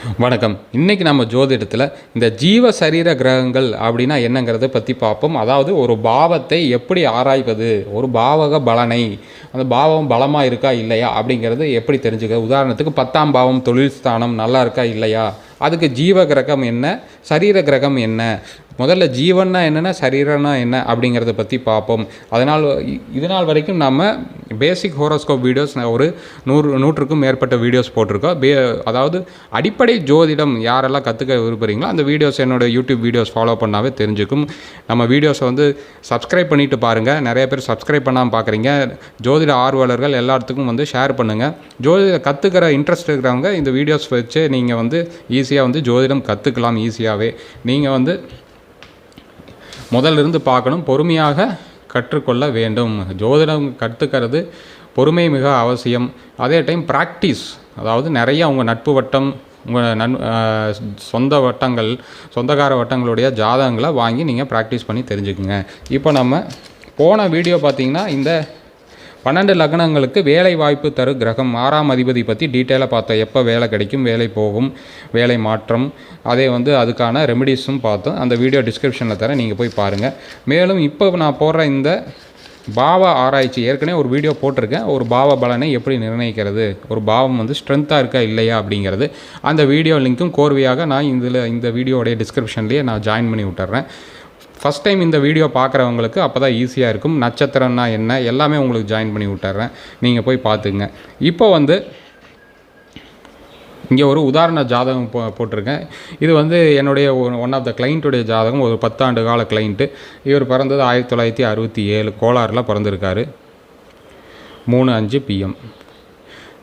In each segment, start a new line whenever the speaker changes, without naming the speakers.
வணக்கம். இன்றைக்கி நம்ம ஜோதிடத்தில் இந்த ஜீவ சரீர கிரகங்கள் அப்படின்னா என்னங்கிறத பற்றி பார்ப்போம். அதாவது ஒரு பாவத்தை எப்படி ஆராய்வது? ஒரு பாவக பலனை. அந்த பாவம் பலமாக இருக்கா இல்லையா அப்படிங்கிறது எப்படி தெரிஞ்சுக்க? உதாரணத்துக்கு பத்தாம் பாவம் தொழில் ஸ்தானம் நல்லா இருக்கா இல்லையா? அதுக்கு ஜீவ கிரகம் என்ன? சரீர கிரகம் என்ன? முதல்ல ஜீவன்னா என்னென்ன சரீரம்னா என்ன அப்படிங்கிறத பற்றி பார்ப்போம். அதனால் இதனால் இது நாள் வரைக்கும் நம்ம பேசிக் ஹோரோஸ்கோப் வீடியோஸ் ஒரு நூறு நூற்றுக்கும் மேற்பட்ட வீடியோஸ் போட்டிருக்கோம். பே அதாவது அடிப்படை ஜோதிடம் யாரெல்லாம் கற்றுக்க விரும்புகிறீங்களோ அந்த வீடியோஸ் என்னோட யூடியூப் வீடியோஸ் ஃபாலோ பண்ணாவே தெரிஞ்சுக்கும். நம்ம வீடியோஸை வந்து சப்ஸ்கிரைப் பண்ணிட்டு பாருங்கள் நிறைய பேர் சப்ஸ்கிரைப் பண்ணாமல் பார்க்குறீங்க ஜோதிட ஆர்வலர்கள் எல்லாத்துக்கும் வந்து ஷேர் பண்ணுங்கள் ஜோதிட கற்றுக்கிற இன்ட்ரெஸ்ட் இருக்கிறவங்க இந்த வீடியோஸ் வச்சு நீங்கள் வந்து ஈஸியாக வந்து ஜோதிடம் கற்றுக்கலாம் ஈஸியாகவே நீங்கள் வந்து முதல்ல இருந்து பார்க்கணும் பொறுமையாக கற்றுக்கொள்ள வேண்டும். ஜோதிடம் கற்றுக்கிறது பொறுமை மிக அவசியம். அதே டைம் ப்ராக்டிஸ் அதாவது நிறைய உங்கள் நட்பு வட்டம் உங்கள் நன் சொந்த வட்டங்கள் சொந்தக்கார வட்டங்களுடைய ஜாதகங்களை வாங்கி நீங்கள் ப்ராக்டிஸ் பண்ணி தெரிஞ்சுக்குங்க. இப்போ நம்ம போன வீடியோ பார்த்தீங்கன்னா இந்த பன்னெண்டு லக்னங்களுக்கு வேலை வாய்ப்பு தரும் கிரகம். ஆறாம் அதிபதி பற்றி டீட்டெயிலாக பார்த்தோம் எப்போ வேலை கிடைக்கும் வேலை போகும் வேலை மாற்றம் அதே வந்து அதுக்கான ரெமெடிஸும் பார்த்தோம். அந்த வீடியோ டிஸ்கிரிப்ஷனில் தரேன் நீங்கள் போய் பாருங்கள் மேலும் இப்போ நான் போடுற இந்த பாவ ஆராய்ச்சி ஏற்கனவே ஒரு வீடியோ போட்டிருக்கேன். ஒரு பாவ பலனை எப்படி நிர்ணயிக்கிறது? ஒரு பாவம் வந்து ஸ்ட்ரென்த்தாக இருக்கா இல்லையா அப்படிங்கிறது. அந்த வீடியோ லிங்க்கும் கோர்வையாக நான் இதில் இந்த வீடியோடைய டிஸ்கிரிப்ஷன்லேயே நான் ஜாயின் பண்ணி விட்டுறேன். ஃபஸ்ட் டைம் இந்த வீடியோ பார்க்குறவங்களுக்கு அப்போ தான் ஈஸியாக இருக்கும். நட்சத்திரம்னா என்ன? எல்லாமே உங்களுக்கு ஜாயின் பண்ணி விட்டுறேன். நீங்கள் போய் பார்த்துங்க இப்போ வந்து இங்கே ஒரு உதாரண ஜாதகம் போ போட்டிருக்கேன். இது வந்து என்னுடைய ஒன் ஆஃப் த கிளைண்ட்டுடைய ஜாதகம். ஒரு பத்தாண்டு கால கிளைண்ட்டு இவர் பிறந்தது ஆயிரத்தி தொள்ளாயிரத்தி அறுபத்தி ஏழு. கோலாரில் பிறந்திருக்காரு. மூணு அஞ்சு பிஎம்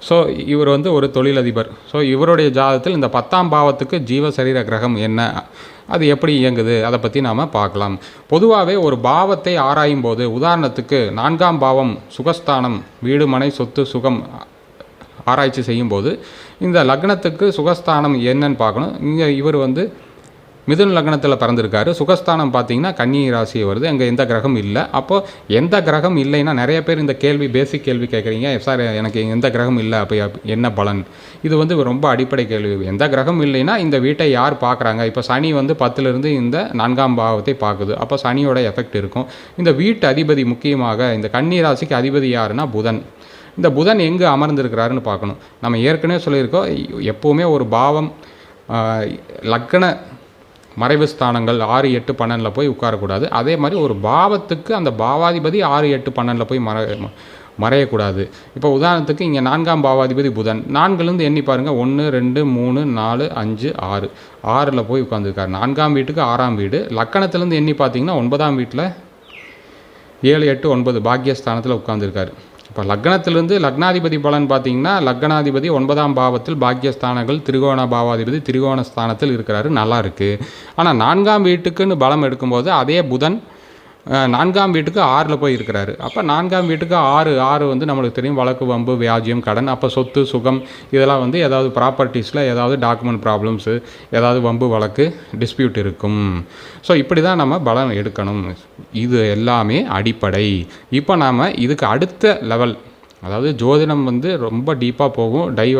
ஸோ இவர் வந்து ஒரு தொழிலதிபர். ஸோ இவருடைய ஜாதத்தில் இந்த பத்தாம் பாவத்துக்கு ஜீவ சரீர கிரகம் என்ன? அது எப்படி இயங்குது? அதை பற்றி நாம் பார்க்கலாம். பொதுவாகவே ஒரு பாவத்தை ஆராயும் போது உதாரணத்துக்கு நான்காம் பாவம் சுகஸ்தானம் வீடு மனை சொத்து சுகம் ஆராய்ச்சி செய்யும்போது இந்த லக்னத்துக்கு சுகஸ்தானம் என்னன்னு பார்க்கணும். இங்கே இவர் வந்து மிதுன லக்னத்தில் பிறந்திருக்காரு. சுகஸ்தானம் பார்த்தீங்கன்னா கன்னி ராசி வருது. அங்கே எந்த கிரகம் இல்லை. அப்போது எந்த கிரகம் இல்லைன்னா நிறைய பேர் இந்த கேள்வி பேசிக் கேள்வி கேட்குறீங்க. சார் எனக்கு எந்த கிரகம் இல்லை. அப்போ என்ன பலன்? இது வந்து ரொம்ப அடிப்படை கேள்வி. எந்த கிரகம் இல்லைன்னா இந்த வீட்டை யார் பார்க்குறாங்க? இப்போ சனி வந்து பத்துலேருந்து இந்த நான்காம் பாவத்தை பார்க்குது. அப்போ சனியோட எஃபெக்ட் இருக்கும். இந்த வீட்டு அதிபதி முக்கியமாக இந்த கன்னி ராசிக்கு அதிபதி யாருன்னா புதன். இந்த புதன் எங்கே அமர்ந்திருக்கிறாருன்னு பார்க்கணும். நம்ம ஏற்கனவே சொல்லியிருக்கோம். எப்போவுமே ஒரு பாவம் லக்ன மறைவு ஸ்தானங்கள் ஆறு எட்டு பன்னெண்டில் போய் உட்காரக்கூடாது. அதே மாதிரி ஒரு பாவத்துக்கு அந்த பாவாதிபதி ஆறு எட்டு பன்னெண்டில் போய் மற மறையக்கூடாது. இப்போ உதாரணத்துக்கு இங்கே நான்காம் பாவாதிபதி புதன். நான்குலேருந்து எண்ணி பாருங்கள் ஒன்று ரெண்டு மூணு நாலு அஞ்சு ஆறு. ஆறில் போய் உட்காந்துருக்காரு நான்காம் வீட்டுக்கு ஆறாம் வீடு. லக்கணத்துலேருந்து எண்ணி பார்த்தீங்கன்னா ஒன்பதாம் வீட்டில் ஏழு எட்டு ஒன்பது பாக்கியஸ்தானத்தில் உட்காந்துருக்காரு இப்போ லக்னத்திலிருந்து லக்னாதிபதி பலன் பார்த்தீங்கன்னா லக்னாதிபதி ஒன்பதாம் பாவத்தில் பாக்கியஸ்தானங்கள் திரிகோண பாவாதிபதி திரிகோண ஸ்தானத்தில் இருக்கிறாரு நல்லா இருக்குது ஆனால் நான்காம் வீட்டுக்குன்னு பலம் எடுக்கும்போது அதே புதன் நான்காம் வீட்டுக்கு ஆறில் போய் இருக்கிறாரு. அப்போ நான்காம் வீட்டுக்கு ஆறு ஆறு வந்து நம்மளுக்கு தெரியும் வழக்கு வம்பு வியாஜியம் கடன் அப்போ சொத்து சுகம் இதெல்லாம் வந்து ஏதாவது ப்ராப்பர்ட்டிஸில் ஏதாவது டாக்குமெண்ட் ப்ராப்ளம்ஸு ஏதாவது வம்பு வழக்கு டிஸ்பியூட் இருக்கும். ஸோ இப்படி தான் நம்ம பலம் எடுக்கணும். இது எல்லாமே அடிப்படை. இப்போ நாம் இதுக்கு அடுத்த லெவல் அதாவது ஜோதிடம் வந்து ரொம்ப டீப்பாக போகும். டைவ்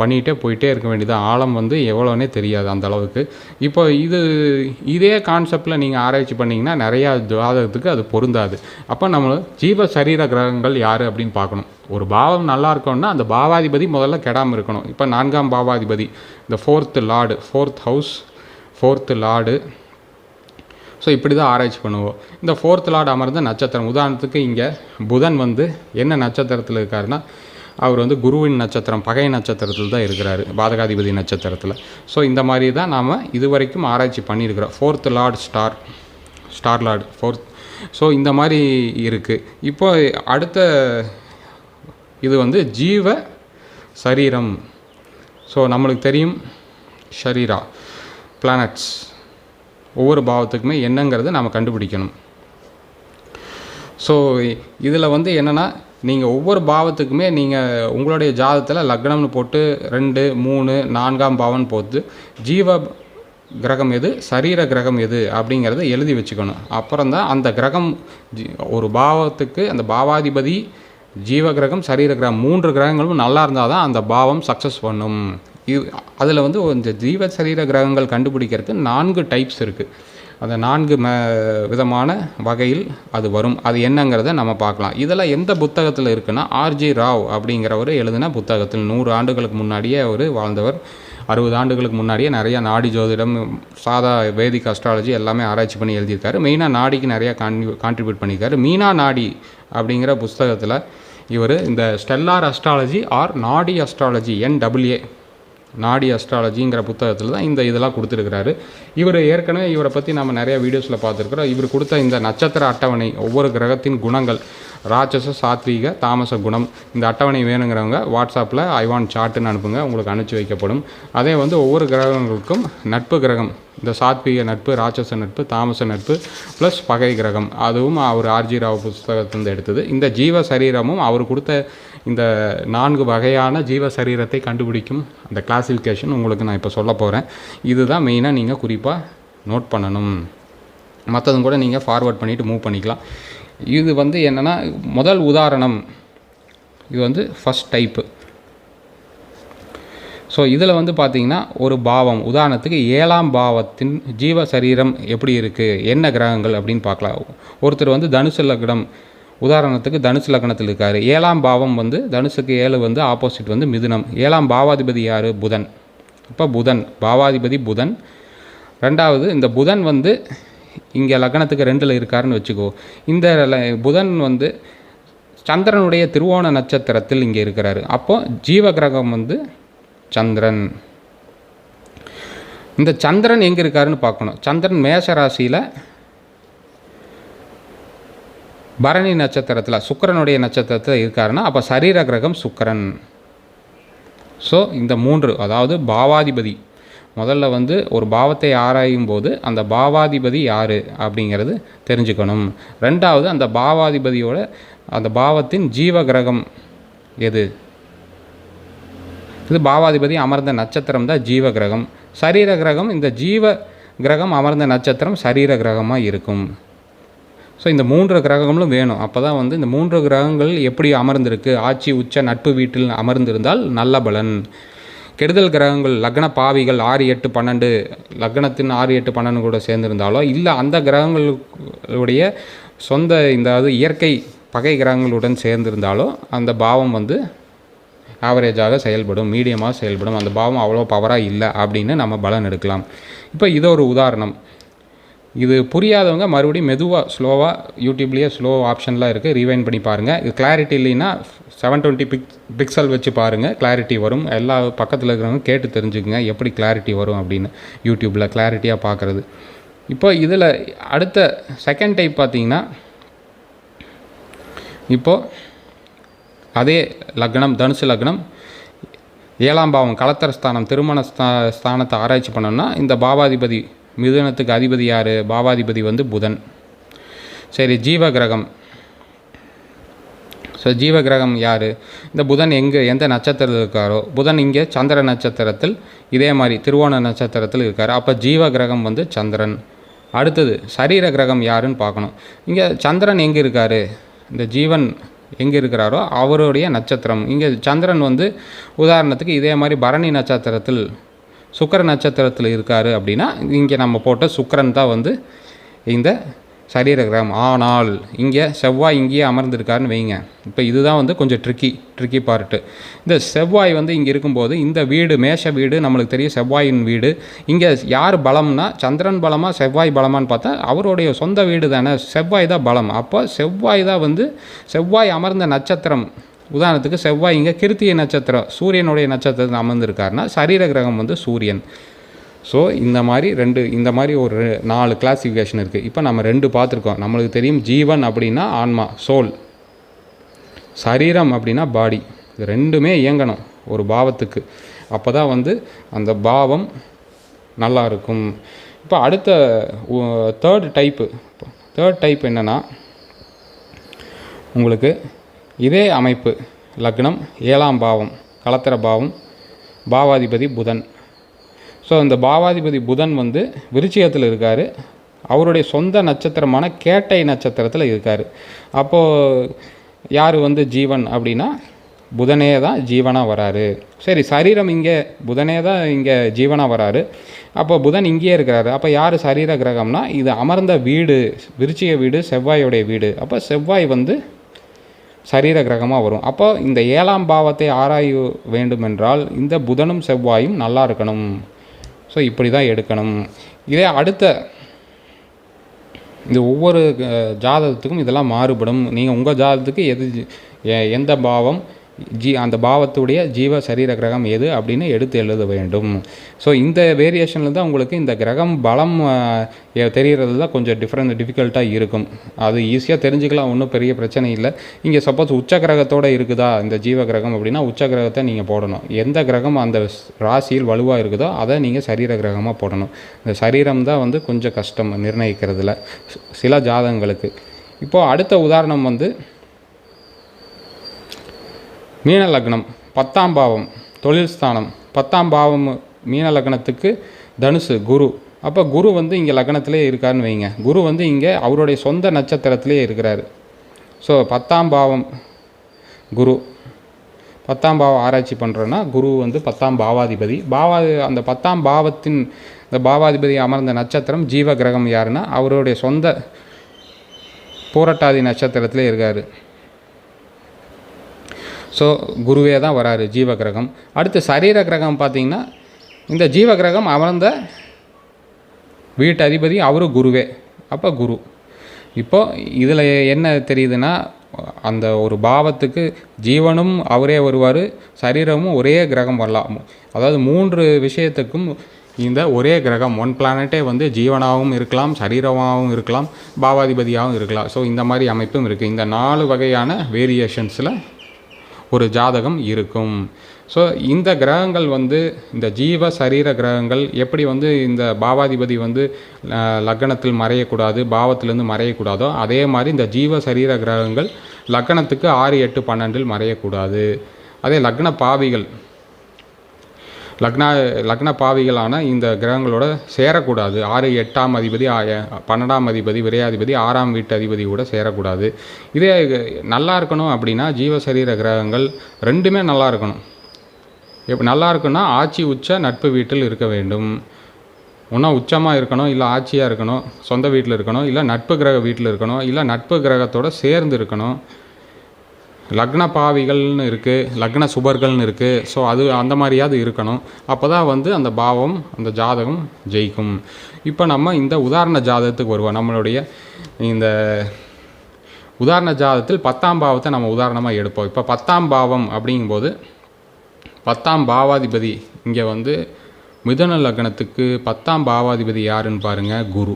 பண்ணிகிட்டே போயிட்டே இருக்க வேண்டியது ஆழம் வந்து எவ்வளோனே தெரியாது அந்த அளவுக்கு. இப்போ இது இதே கான்செப்டில் நீங்கள் ஆராய்ச்சி பண்ணிங்கன்னா நிறையா ஜாதகத்துக்கு அது பொருந்தாது. அப்போ நம்ம ஜீவ சரீர கிரகங்கள் யார் அப்படின்னு பார்க்கணும். ஒரு பாவம் நல்லா இருக்கணும்னா அந்த பாவாதிபதி முதல்ல கெடாமல் இருக்கணும். இப்போ நான்காம் பாவாதிபதி இந்த fourth lord fourth house fourth lord so இப்படி தான் ஆராய்ச்சி பண்ணுவோம். இந்த ஃபோர்த் லார்ட் அமர்ந்த நட்சத்திரம். உதாரணத்துக்கு இங்கே புதன் வந்து என்ன நட்சத்திரத்தில் இருக்காருன்னா அவர் வந்து குருவின் நட்சத்திரம் பகை நட்சத்திரத்தில் தான் இருக்கிறாரு பாதகாதிபதி நட்சத்திரத்தில். ஸோ இந்த மாதிரி தான் நாம் இதுவரைக்கும் ஆராய்ச்சி பண்ணியிருக்கிறோம். Fourth lord star star lord fourth so இந்த மாதிரி இருக்குது இப்போ அடுத்த இது வந்து ஜீவ சரீரம். ஸோ நம்மளுக்கு தெரியும் ஷரீரா பிளானட்ஸ் ஒவ்வொரு பாவத்துக்குமே என்னங்கிறத நாம் கண்டுபிடிக்கணும். ஸோ இதில் வந்து என்னென்னா நீங்கள் ஒவ்வொரு பாவத்துக்குமே நீங்கள் உங்களுடைய ஜாதத்தில் லக்னம்னு போட்டு ரெண்டு மூணு நான்காம் பாவம் போட்டு ஜீவ கிரகம் எது சரீர கிரகம் எது அப்படிங்கிறத எழுதி வச்சுக்கணும். அப்புறம் தான் அந்த கிரகம் ஜி- ஒரு பாவத்துக்கு அந்த பாவாதிபதி ஜீவ கிரகம் சரீர கிரகம் மூன்று கிரகங்களும் நல்லா இருந்தால் தான் அந்த பாவம் சக்ஸஸ் பண்ணும். இது அதில் வந்து இந்த ஜீவ சரீர கிரகங்கள் கண்டுபிடிக்கிறதுக்கு நான்கு டைப்ஸ் இருக்குது அந்த நான்கு ம விதமான வகையில் அது வரும். அது என்னங்கிறத நம்ம பார்க்கலாம். இதெல்லாம் எந்த புத்தகத்தில் இருக்குன்னா ஆர்ஜி ராவ் அப்படிங்கிறவர் எழுதின புத்தகத்தில் நூறு ஆண்டுகளுக்கு முன்னாடியே அவர் வாழ்ந்தவர். அறுபது ஆண்டுகளுக்கு முன்னாடியே நிறையா நாடி ஜோதிடம் சாதா வேதிக் அஸ்ட்ராலஜி எல்லாமே ஆராய்ச்சி பண்ணி எழுதியிருக்காரு. மெயினாக நாடிக்கு நிறையா கான்ட்ரி கான்ட்ரிபியூட் பண்ணியிருக்காரு. மீனா நாடி அப்படிங்கிற புஸ்தகத்தில் இவர் இந்த stellar astrology or Nadi astrology என் டபிள்யூஏ நாடி அஸ்ட்ராலஜிங்கிற புத்தகத்தில் தான் இந்த இதெல்லாம் கொடுத்துருக்கிறாரு. இவர் ஏற்கனவே இவரை பற்றி நம்ம நிறைய வீடியோஸில் பார்த்துருக்குறோம். இவர் கொடுத்த இந்த நட்சத்திர அட்டவணை ஒவ்வொரு கிரகத்தின் குணங்கள் ராட்சச சாத்வீக தாமச குணம் இந்த அட்டவணை வேணுங்கிறவங்க வாட்ஸ்அப்பில் ஐவான் சார்ட்டுன்னு அனுப்புங்க உங்களுக்கு அனுப்பிச்சி வைக்கப்படும். அதே வந்து ஒவ்வொரு கிரகங்களுக்கும் நட்பு கிரகம் இந்த சாத்வீக நட்பு ராட்சச நட்பு தாமச நட்பு ப்ளஸ் பகை கிரகம். அதுவும் அவர் ஆர்ஜி ராவ் புஸ்தகத்திலிருந்து எடுத்தது. இந்த ஜீவ சரீரமும் அவர் கொடுத்த இந்த நான்கு வகையான ஜீவ சரீரத்தை கண்டுபிடிக்கும் அந்த கிளாசிஃபிகேஷன் உங்களுக்கு நான் இப்போ சொல்ல போகிறேன் இதுதான் மெயினாக நீங்கள் குறிப்பாக நோட் பண்ணணும். மற்றதும் கூட நீங்கள் ஃபார்வர்ட் பண்ணிவிட்டு மூவ் பண்ணிக்கலாம். இது வந்து என்னென்னா முதல் உதாரணம். இது வந்து ஃபஸ்ட் டைப்பு ஸோ இதில் வந்து பார்த்தீங்கன்னா ஒரு பாவம். உதாரணத்துக்கு ஏழாம் பாவத்தின் ஜீவ சரீரம் எப்படி இருக்குது என்ன கிரகங்கள் அப்படின்னு பார்க்கலாம். ஒருத்தர் வந்து தனுசு லக்னம். உதாரணத்துக்கு தனுசு லக்னத்தில் இருக்கார். ஏழாம் பாவம் வந்து தனுசுக்கு ஏழு வந்து ஆப்போசிட் வந்து மிதுனம். ஏழாம் பாவாதிபதி யார்? புதன். இப்போ புதன் பாவாதிபதி புதன். ரெண்டாவது இந்த புதன் வந்து இங்கே லக்னத்துக்கு ரெண்டில் இருக்காருன்னு வச்சுக்கோ. இந்த புதன் வந்து சந்திரனுடைய திருவோண நட்சத்திரத்தில் இங்கே இருக்கிறாரு. அப்போது ஜீவ கிரகம் வந்து சந்திரன். இந்த சந்திரன் எங்கே இருக்காருன்னு பார்க்கணும். சந்திரன் மேஷ ராசியில் பரணி நட்சத்திரத்தில் சுக்கிரனுடைய நட்சத்திரத்தில் இருக்காருன்னா அப்போ சரீர கிரகம் சுக்கிரன். ஸோ இந்த மூன்று அதாவது பாவாதிபதி. முதல்ல வந்து ஒரு பாவத்தை ஆராயும் போது அந்த பாவாதிபதி யார் அப்படிங்கிறது தெரிஞ்சுக்கணும். ரெண்டாவது அந்த பாவாதிபதியோட அந்த பாவத்தின் ஜீவ கிரகம் எது? இது பாவாதிபதி அமர்ந்த நட்சத்திரம் தான் ஜீவ கிரகம். சரீர கிரகம் இந்த ஜீவ கிரகம் அமர்ந்த நட்சத்திரம் சரீர கிரகமாக இருக்கும். ஸோ இந்த மூன்று கிரகங்களும் வேணும். அப்போ தான் வந்து இந்த மூன்று கிரகங்கள் எப்படி அமர்ந்திருக்கு? ஆட்சி உச்ச நட்பு வீட்டில் அமர்ந்திருந்தால் நல்ல பலன். கெடுதல் கிரகங்கள் லக்ன பாவிகள் ஆறு எட்டு பன்னெண்டு லக்னத்தின் ஆறு எட்டு பன்னெண்டு கூட சேர்ந்திருந்தாலோ இல்லை அந்த கிரகங்களுடைய சொந்த இந்த அது இயற்கை பகை கிரகங்களுடன் சேர்ந்திருந்தாலோ அந்த பாவம் வந்து ஆவரேஜாக செயல்படும் மீடியமாக செயல்படும். அந்த பாவம் அவ்வளோ பவராக இல்லை அப்படின்னு நம்ம பலன் எடுக்கலாம். இப்போ இது ஒரு உதாரணம். இது புரியாதவங்க மறுபடியும் மெதுவாக ஸ்லோவாக யூடியூப்லேயே ஸ்லோ ஆப்ஷன்லாம் இருக்குது ரீவைண்ட் பண்ணி பாருங்கள் இது கிளாரிட்டி இல்லைன்னா செவன் டுவெண்ட்டி பிக் பிக்சல் வச்சு பாருங்கள் கிளாரிட்டி வரும். எல்லா பக்கத்தில் இருக்கிறவங்க கேட்டு தெரிஞ்சுக்கோங்க. எப்படி கிளாரிட்டி வரும் அப்படின்னு யூடியூப்பில் கிளாரிட்டியாக பார்க்குறது இப்போ இதில் அடுத்த செகண்ட் டைப் பார்த்தீங்கன்னா இப்போது அதே லக்னம் தனுசு லக்னம். ஏழாம் பாவம் கலத்தர ஸ்தானம் திருமண ஸ்தா ஸ்தானத்தை ஆராய்ச்சி பண்ணோம்னா இந்த பாவாதிபதி மிதுனத்துக்கு அதிபதி யார்? பாவாதிபதி வந்து புதன். சரி ஜீவ கிரகம் ஸோ ஜீவ கிரகம் யார்? இந்த புதன் எங்கே எந்த நட்சத்திரத்தில் இருக்காரோ புதன் இங்கே சந்திர நட்சத்திரத்தில் இதே மாதிரி திருவோண நட்சத்திரத்தில் இருக்கார். அப்போ ஜீவ கிரகம் வந்து சந்திரன். அடுத்தது சரீர கிரகம் யாருன்னு பார்க்கணும். இங்கே சந்திரன் எங்கே இருக்கார்? இந்த ஜீவன் எங்கே இருக்கிறாரோ அவருடைய நட்சத்திரம். இங்கே சந்திரன் வந்து உதாரணத்துக்கு இதே மாதிரி பரணி நட்சத்திரத்தில் சுக்கர நட்சத்திரத்தில் இருக்கார் அப்படின்னா இங்கே நம்ம போட்ட சுக்கரன் தான் வந்து இந்த சரீர கிரகம். ஆனால் இங்கே செவ்வாய் இங்கேயே அமர்ந்திருக்காருன்னு வைங்க. இப்போ இதுதான் வந்து கொஞ்சம் ட்ரிக்கி ட்ரிக்கி பார்ட்டு இந்த செவ்வாய் வந்து இங்கே இருக்கும்போது இந்த வீடு மேஷ வீடு நம்மளுக்கு தெரியும் செவ்வாயின் வீடு. இங்கே யார் பலம்னா சந்திரன் பலமாக செவ்வாய் பலமான்னு பார்த்தா அவருடைய சொந்த வீடு தானே. செவ்வாய் தான் பலம். அப்போ செவ்வாய் தான் வந்து செவ்வாய் அமர்ந்த நட்சத்திரம். உதாரணத்துக்கு செவ்வாய் இங்கே கிருத்திய நட்சத்திரம் சூரியனுடைய நட்சத்திரத்தில் அமர்ந்திருக்காருன்னா சரீர கிரகம் வந்து சூரியன். ஸோ இந்த மாதிரி ரெண்டு இந்த மாதிரி ஒரு நாலு கிளாசிஃபிகேஷன் இருக்குது இப்போ நம்ம ரெண்டு பார்த்துருக்கோம். நம்மளுக்கு தெரியும் ஜீவன் அப்படின்னா ஆன்மா சோல் சரீரம் அப்படின்னா பாடி இது ரெண்டுமே இயங்கணும் ஒரு பாவத்துக்கு. அப்போ தான் வந்து அந்த பாவம் நல்லா இருக்கும். இப்போ அடுத்த தேர்ட் டைப்பு தேர்ட் டைப் என்னென்னா உங்களுக்கு இதே அமைப்பு லக்னம் ஏழாம் பாவம் கலத்திர பாவம் பாவாதிபதி புதன். ஸோ இந்த பாவாதிபதி புதன் வந்து விருச்சிகத்தில் இருக்கார். அவருடைய சொந்த நட்சத்திரமான கேட்டை நட்சத்திரத்தில் இருக்கார். அப்போது யார் வந்து ஜீவன் அப்படின்னா புதனே தான் ஜீவனாக வராரு. சரி சரீரம் இங்கே புதனே தான் இங்கே ஜீவனாக வராரு. அப்போ புதன் இங்கேயே இருக்கிறாரு. அப்போ யார் சரீர கிரகம்னா இது அமர்ந்த வீடு விருச்சிக வீடு செவ்வாயோடைய வீடு. அப்போ செவ்வாய் வந்து சரீர கிரகமாக வரும். அப்போ இந்த ஏழாம் பாவத்தை ஆராய வேண்டுமென்றால் இந்த புதனும் செவ்வாயும் நல்லா இருக்கணும். ஸோ இப்படி தான் எடுக்கணும். இதே அடுத்த இது ஒவ்வொரு ஜாதகத்துக்கும் இதெல்லாம் மாறுபடும். நீங்கள் உங்கள் ஜாதகத்துக்கு எது எ- எந்த பாவம் ஜி அந்த பாவத்துடைய ஜீவ சரீர கிரகம் எது அப்படின்னு எடுத்து எழுத வேண்டும். ஸோ இந்த வேரியேஷனில் தான் உங்களுக்கு இந்த கிரகம் பலம் தெரிகிறது தான் கொஞ்சம் டிஃப்ரெண்ட் டிஃபிகல்ட்டாக இருக்கும். அது ஈஸியாக தெரிஞ்சுக்கலாம் ஒன்றும் பெரிய பிரச்சனை இல்லை. இங்கே சப்போஸ் உச்ச கிரகத்தோடு இருக்குதா இந்த ஜீவ கிரகம் அப்படின்னா உச்ச கிரகத்தை நீங்கள் போடணும். எந்த கிரகம் அந்த ராசியில் வலுவாக இருக்குதோ அதை நீங்கள் சரீர கிரகமாக போடணும். இந்த சரீரம் தான் வந்து கொஞ்சம் கஷ்டம் நிர்ணயிக்கிறதுல சில ஜாதகங்களுக்கு. இப்போது அடுத்த உதாரணம் வந்து மீன லக்னம் பத்தாம் பாவம் தொழில் ஸ்தானம். பத்தாம் பாவம் மீன லக்னத்துக்கு தனுசு குரு. அப்போ குரு வந்து இங்கே லக்னத்திலே இருக்காருன்னு வைங்க. குரு வந்து இங்கே அவருடைய சொந்த நட்சத்திரத்திலே இருக்கிறாரு. ஸோ பத்தாம் பாவம் குரு. பத்தாம் பாவம் ஆராய்ச்சி பண்ணுறோன்னா குரு வந்து பத்தாம் பாவாதிபதி. பாவா அந்த பத்தாம் பாவத்தின் இந்த பாவாதிபதி அமர்ந்த நட்சத்திரம் ஜீவ கிரகம் யாருன்னா அவருடைய சொந்த பூரட்டாதி நட்சத்திரத்திலே இருக்கார். ஸோ குருவே தான் வராரு ஜீவ கிரகம் அடுத்து சரீர கிரகம் பார்த்திங்கன்னா இந்த ஜீவ கிரகம் அமர்ந்த வீட்டு அதிபதி அவரும் குருவே. அப்போ குரு. இப்போது இதில் என்ன தெரியுதுன்னா அந்த ஒரு பாவத்துக்கு ஜீவனும் அவரே வருவார் சரீரமும் ஒரே கிரகம் வரலாம் அதாவது மூன்று விஷயத்துக்கும் இந்த ஒரே கிரகம் ஒன் பிளானட்டே வந்து ஜீவனாகவும் இருக்கலாம் சரீரமாகவும் இருக்கலாம் பாவாதிபதியாகவும் இருக்கலாம். ஸோ இந்த மாதிரி அமைப்பும் இருக்குது இந்த நாலு வகையான வேரியேஷன்ஸில் ஒரு ஜாதகம் இருக்கும். ஸோ இந்த கிரகங்கள் வந்து இந்த ஜீவ சரீர கிரகங்கள் எப்படி வந்து இந்த பாவாதிபதி வந்து லக்னத்தில் மறையக்கூடாது பாவத்திலேருந்து மறையக்கூடாதோ அதே மாதிரி இந்த ஜீவ சரீர கிரகங்கள் லக்னத்துக்கு ஆறு எட்டு பன்னெண்டில் மறையக்கூடாது. அதே லக்ன பாவிகள் லக்ன லக்ன பாவிகளான இந்த கிரகங்களோட சேரக்கூடாது. ஆறு எட்டாம் அதிபதி பன்னெண்டாம் அதிபதி விரையாதிபதி ஆறாம் வீட்டு அதிபதி கூட சேரக்கூடாது. இதே நல்லா இருக்கணும் அப்படின்னா ஜீவசரீர கிரகங்கள் ரெண்டுமே நல்லா இருக்கணும். இப்போ நல்லா இருக்குன்னா ஆட்சி உச்ச நட்பு வீட்டில் இருக்க வேண்டும். ஒன்றா உச்சமாக இருக்கணும் இல்லை ஆட்சியாக இருக்கணும் சொந்த வீட்டில் இருக்கணும் இல்லை நட்பு கிரக வீட்டில் இருக்கணும் இல்லை நட்பு கிரகத்தோட சேர்ந்து இருக்கணும். லக்ன பாவிகள்னு இருக்குது லக்ன சுபர்கள்னு இருக்குது ஸோ அது அந்த மாதிரியாவது இருக்கணும். அப்போ தான் வந்து அந்த பாவம் அந்த ஜாதகம் ஜெயிக்கும். இப்போ நம்ம இந்த உதாரண ஜாதகத்துக்கு வருவோம். நம்மளுடைய இந்த உதாரண ஜாதகத்தில் பத்தாம் பாவத்தை நம்ம உதாரணமாக எடுப்போம். இப்போ பத்தாம் பாவம் அப்படிங்கும்போது பத்தாம் பாவாதிபதி இங்கே வந்து மிதுன லக்னத்துக்கு பத்தாம் பாவாதிபதி யாருன்னு பாருங்கள் குரு.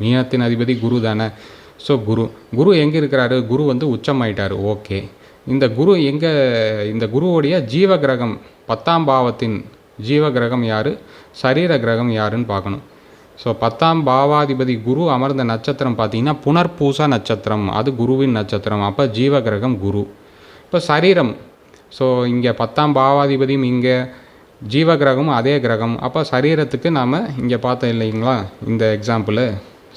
மீனத்தின் அதிபதி குரு தானே. ஸோ குரு குரு எங்கே இருக்கிறாரு? குரு வந்து உச்சமாயிட்டார். ஓகே இந்த குரு எங்கே இந்த குருவுடைய ஜீவ கிரகம் பத்தாம் பாவத்தின் ஜீவ கிரகம் யார்? சரீர கிரகம் யாருன்னு பார்க்கணும். ஸோ பத்தாம் பாவாதிபதி குரு அமர்ந்த நட்சத்திரம் பார்த்தீங்கன்னா புனர்பூசா நட்சத்திரம். அது குருவின் நட்சத்திரம். அப்போ ஜீவ கிரகம் குரு. இப்போ சரீரம். ஸோ இங்கே பத்தாம் பாவாதிபதியும் இங்கே ஜீவ கிரகமும் அதே கிரகம். அப்போ சரீரத்துக்கு நாம் இங்கே பார்த்தோம் இல்லைங்களா? இந்த எக்ஸாம்பிள்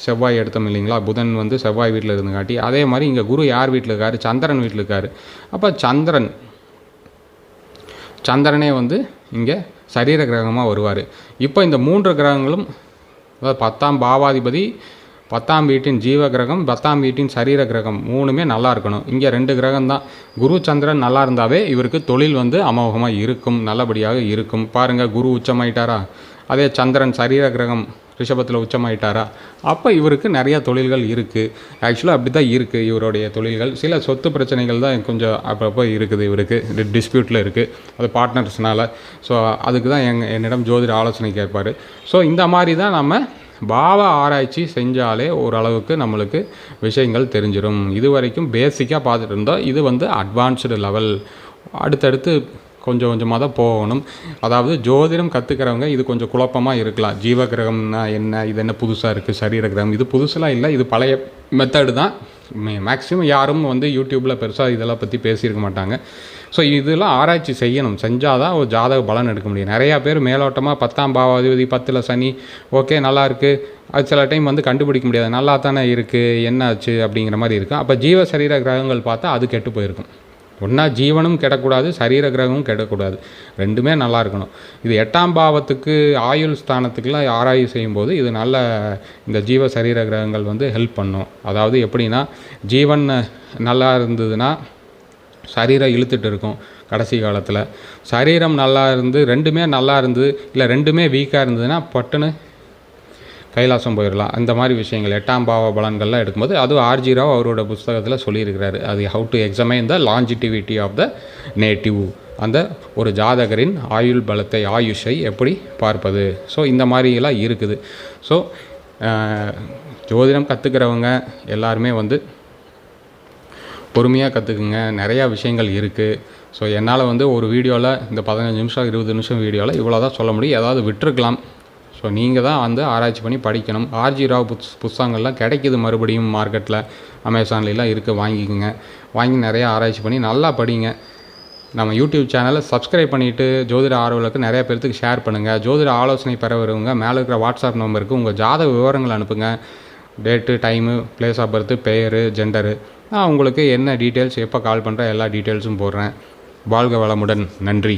செவ்வாய் எடுத்தோம் இல்லைங்களா? புதன் வந்து செவ்வாய் வீட்டில் இருந்துங்காட்டி அதே மாதிரி இங்கே குரு யார் வீட்டில் இருக்காரு? சந்திரன் வீட்டில் இருக்காரு. அப்போ சந்திரன் சந்திரனே வந்து இங்கே சரீர கிரகமாக வருவார். இப்போ இந்த மூன்று கிரகங்களும் அதாவது பத்தாம் பாவாதிபதி பத்தாம் வீட்டின் ஜீவ கிரகம் பத்தாம் வீட்டின் சரீர கிரகம் மூணுமே நல்லா இருக்கணும். இங்கே ரெண்டு கிரகம் தான் குரு சந்திரன் நல்லா இருந்தாவே இவருக்கு தொழில் வந்து அமோகமாக இருக்கும் நல்லபடியாக இருக்கும். பாருங்கள் குரு உச்சமாயிட்டாரா? அதே சந்திரன் சரீர கிரகம் ரிஷபத்தில் உச்சமாயிட்டாரா? அப்போ இவருக்கு நிறையா தொழில்கள் இருக்குது ஆக்சுவலாக அப்படி தான் இருக்குது இவருடைய தொழில்கள். சில சொத்து பிரச்சனைகள் தான் கொஞ்சம் அப்பப்போ இருக்குது இவருக்கு. டிஸ்பியூட்டில் இருக்குது அது பார்ட்னர்ஸ்னால் ஸோ அதுக்கு தான் எங் என்னிடம் ஜோதிட ஆலோசனை கேட்பார். ஸோ இந்த மாதிரி தான் நம்ம பாவ ஆராய்ச்சி செஞ்சாலே ஓரளவுக்கு நம்மளுக்கு விஷயங்கள் தெரிஞ்சிடும் இது வரைக்கும் பேசிக்காக பார்த்துட்டு இருந்தோம். இது வந்து அட்வான்ஸ்டு லெவல் அடுத்தடுத்து கொஞ்சம் கொஞ்சமாக தான் போகணும். அதாவது ஜோதிடம் கற்றுக்கிறவங்க இது கொஞ்சம் குழப்பமாக இருக்கலாம். ஜீவகிரகம்னா என்ன? இது என்ன புதுசாக இருக்குது சரீர கிரகம். இது புதுசுலாம் இல்லை. இது பழைய மெத்தடு தான். மேக்ஸிமம் யாரும் வந்து யூடியூப்பில் பெருசாக இதெல்லாம் பற்றி பேசியிருக்க மாட்டாங்க. ஸோ இதெல்லாம் ஆராய்ச்சி செய்யணும். செஞ்சால் தான் ஒரு ஜாதக பலன் எடுக்க முடியும். நிறையா பேர் மேலோட்டமாக பத்தாம் பாவாதிபதி பத்தில் சனி ஓகே நல்லா இருக்குது அது சில டைம் வந்து கண்டுபிடிக்க முடியாது. நல்லா தானே இருக்குது என்ன ஆச்சு அப்படிங்கிற மாதிரி இருக்கும். அப்போ ஜீவ சரீர கிரகங்கள் பார்த்தா அது கெட்டு போயிருக்கும். ஒன்றா ஜீவனும் கெடக்கூடாது சரீர கிரகமும் கெடக்கூடாது. ரெண்டுமே நல்லா இருக்கணும். இது எட்டாம் பாவத்துக்கு ஆயுள் ஸ்தானத்துக்குலாம் ஆராய்வு செய்யும்போது இது நல்ல இந்த ஜீவ சரீர கிரகங்கள் வந்து ஹெல்ப் பண்ணும். அதாவது எப்படின்னா ஜீவன் நல்லா இருந்ததுன்னா சரீரம் இழுத்துட்டு இருக்கும் கடைசி காலத்தில். சரீரம் நல்லா இருந்து ரெண்டுமே நல்லா இருந்து இல்லை ரெண்டுமே வீக்காக இருந்ததுன்னா பட்டுன்னு கைலாசம் போயிடலாம். அந்த மாதிரி விஷயங்கள் எட்டாம் பாவ பலன்கள்லாம் எடுக்கும்போது அதுவும் ஆர்ஜி ராவ் அவரோட புஸ்தகத்தில் சொல்லியிருக்கிறாரு. அது how to examine the longevity of the native அந்த ஒரு ஜாதகரின் ஆயுள் பலத்தை ஆயுஷை எப்படி பார்ப்பது? ஸோ இந்த மாதிரிலாம் இருக்குது. ஸோ ஜோதிடம் கற்றுக்கிறவங்க எல்லாருமே வந்து பொறுமையாக கற்றுக்குங்க நிறையா விஷயங்கள் இருக்குது ஸோ என்னால் வந்து ஒரு வீடியோவில் இந்த பதினஞ்சு நிமிஷம் இருபது நிமிஷம் வீடியோவில் இவ்வளோ தான் சொல்ல முடியும். ஏதாவது விட்டுருக்கலாம். ஸோ நீங்கள் தான் வந்து ஆராய்ச்சி பண்ணி படிக்கணும். ஆர்ஜி ராவ் புஸ் புஸ்தகங்கள்லாம் கிடைக்குது மறுபடியும் மார்க்கெட்டில் அமேசான்லாம் இருக்குது வாங்கிக்கோங்க. வாங்கி நிறையா ஆராய்ச்சி பண்ணி நல்லா படிங்க. நம்ம யூடியூப் சேனலை சப்ஸ்கிரைப் பண்ணிவிட்டு ஜோதிட ஆர்வலருக்கு நிறைய பேர்த்துக்கு ஷேர் பண்ணுங்கள் ஜோதிட ஆலோசனை பெற வருவங்க மேலே இருக்கிற வாட்ஸ்அப் நம்பருக்கு உங்கள் ஜாத விவரங்கள் அனுப்புங்க. Date time place of birth பேரு ஜெண்டரு நான் உங்களுக்கு என்ன டீட்டெயில்ஸ் எப்போ கால் பண்ணுற எல்லா டீட்டெயில்ஸும் போடுறேன். வாழ்க வளமுடன். நன்றி.